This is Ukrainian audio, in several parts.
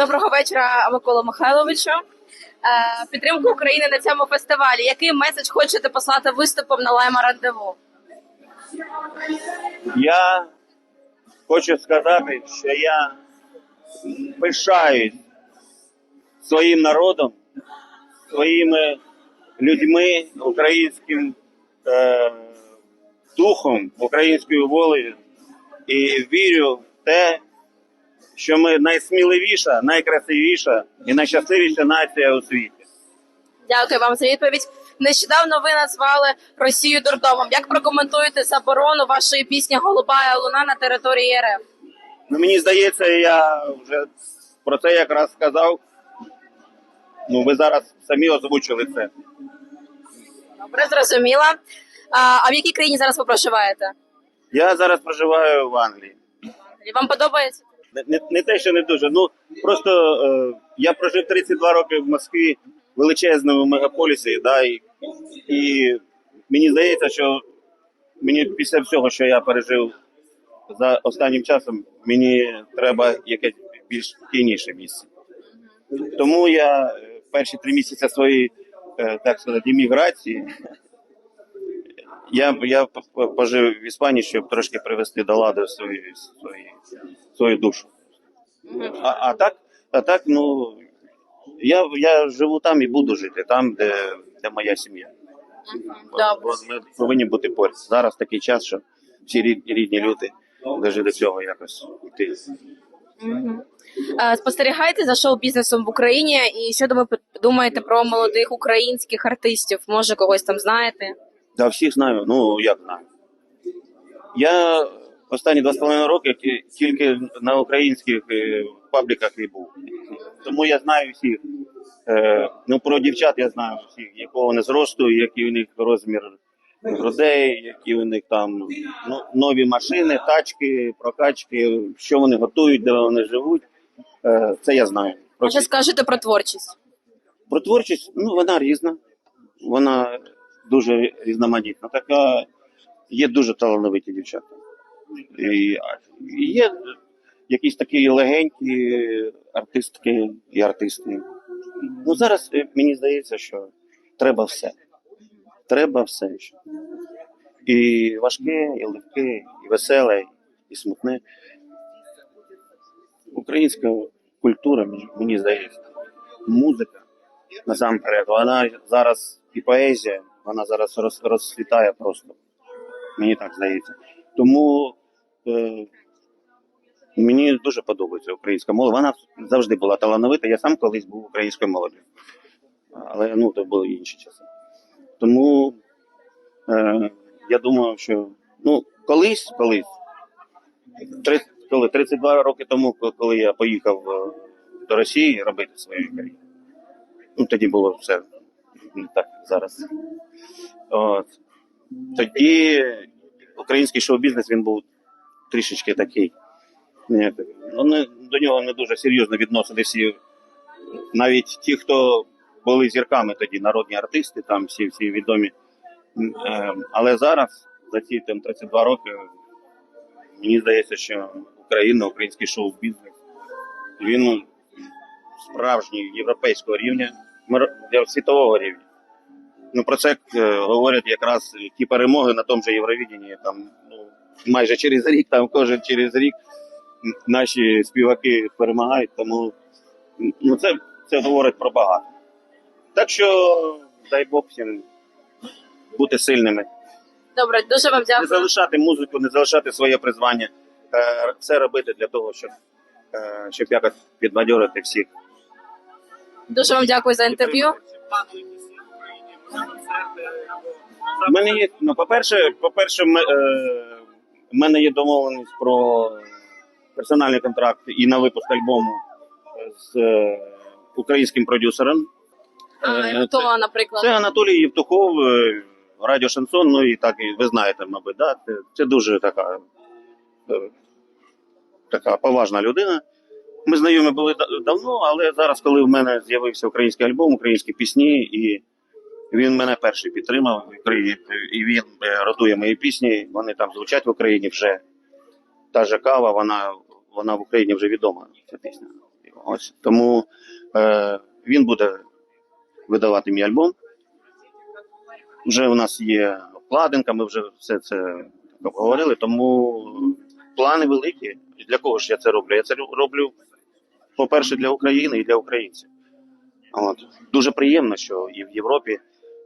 Доброго вечора, Микола Михайловичу. Е, Підтримку України на цьому фестивалі. Який меседж хочете послати виступом на Лайма Рандеву? Я хочу сказати, що я пишаюсь своїм народом, своїми людьми, українським е, духом, українською волею і вірю в те, що ми найсміливіша, найкрасивіша і найщасливіша нація у світі. Дякую вам за відповідь. Нещодавно ви назвали Росію дурдомом. Як прокоментуєте заборону вашої пісні Голубая луна на території РФ? Ну, мені здається, я вже про це якраз сказав. Ну, ви зараз самі озвучили це. Добре, зрозуміла. А, а в якій країні зараз ви проживаєте? Я зараз проживаю в Англії. Вам подобається? Не, не, те, що не дуже. Ну просто е, я прожив 32 роки в Москві, величезному мегаполісі, да, і, і мені здається, що мені після всього, що я пережив за останнім часом, мені треба якесь більш спокійніше місце. Тому я е, перші три місяці своєї, е, так сказати, імміграції. Я, я пожив в Іспанії, щоб трошки привести до ладу свою, свою, свою душу. А, а так, а так, ну я, я живу там і буду жити, там, де, де моя сім'я. Ми повинні бути поряд. Зараз такий час, що всі рід- рідні люди повинні до цього якось йти. Е, Спостерігаєте за шоу-бізнесом в Україні і що ви думаєте про молодих українських артистів? Може, когось там знаєте? Да, всіх знаю, ну як знаю. Я останні два з половиною роки тільки на українських е, пабліках і був. Тому я знаю всіх. Е, ну, про дівчат я знаю всіх, якого вони зросту, який у них розмір грудей, які у них там ну, нові машини, тачки, прокачки, що вони готують, де вони живуть. Е, це я знаю. Про, А що скажете про творчість? про творчість, ну вона різна. Вона дуже різноманітна. Така є дуже талановиті дівчата. І, є якісь такі легенькі артистки і артисти. Ну зараз е, мені здається, що треба все. Треба все. ще. І важке, і легке, і веселе, і смутне. Українська культура, мені- мені здається, музика насамперед, вона зараз і поезія, вона зараз роз, розцвітає просто. Мені так здається. Тому е, мені дуже подобається українська мова. Вона завжди була талановита. Я сам колись був українською молоддю. Але ну, то були інші часи. Тому е, я думаю, що ну, колись, колись, три- коли 32 роки тому, коли я поїхав е, до Росії робити свою кар'єру. Ну, тоді було все так зараз. От. Тоді український шоу-бізнес він був трішечки такий. Ні, ну, не, до нього не дуже серйозно відносилися. Навіть ті, хто були зірками тоді, народні артисти, там всі, всі відомі. Е, Але зараз, за ці там, 32 роки, мені здається, що Україна, український шоу-бізнес, він справжній європейського рівня, світового рівня. Ну про це е, говорять якраз ті перемоги на тому же Євровіденні. Там ну майже через рік, там кожен через рік наші співаки перемагають. Тому ну це, це говорить про багато. Так що дай Бог всім бути сильними, Добре, дуже вам не залишати музику, не залишати своє призвання. Е, Це робити для того, щоб, е, щоб якось підбадьорити всіх. Дуже вам дякую за інтерв'ю. У мене є, ну, по-перше, по-перше, м- е, в мене є домовленість про персональний контракт і на випуск альбому з е, українським продюсером. А, Е, хто, це, наприклад? це Анатолій Євтухов, е, радіо Шансон, ну і так і ви знаєте, мабуть, да? це, це дуже така, е, така поважна людина. Ми знайомі були давно, але зараз, коли в мене з'явився український альбом, українські пісні, і він мене перший підтримав в Україні, і він е, ротує мої пісні. Вони там звучать в Україні вже. Та же кава, вона, вона в Україні вже відома, ця пісня. Ось тому е, він буде видавати мій альбом. Вже у нас є обкладинка, ми вже все це обговорили, тому плани великі. Для кого ж я це роблю? Я це роблю, по-перше, для України і для українців. От. Дуже приємно, що і в Європі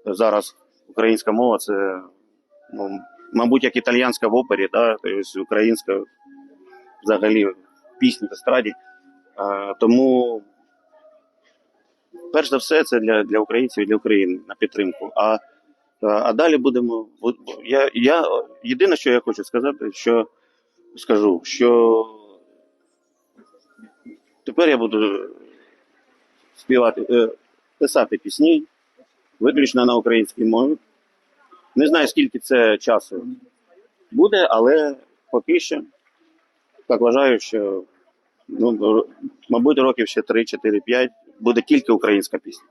зараз українська мова це, ну, мабуть, як італіянська в опері, да? тобто українська взагалі пісні в естраді. Тому, перш за все, це для, для українців і для України на підтримку. А, а далі будемо. бу- бу- Я, я, єдине, що я хочу сказати, що скажу, що тепер я буду співати, е, писати пісні виключно на українській мові. Не знаю, скільки це часу буде, але поки що так вважаю, що ну, мабуть, років ще 3, 4, 5 буде тільки українська пісня.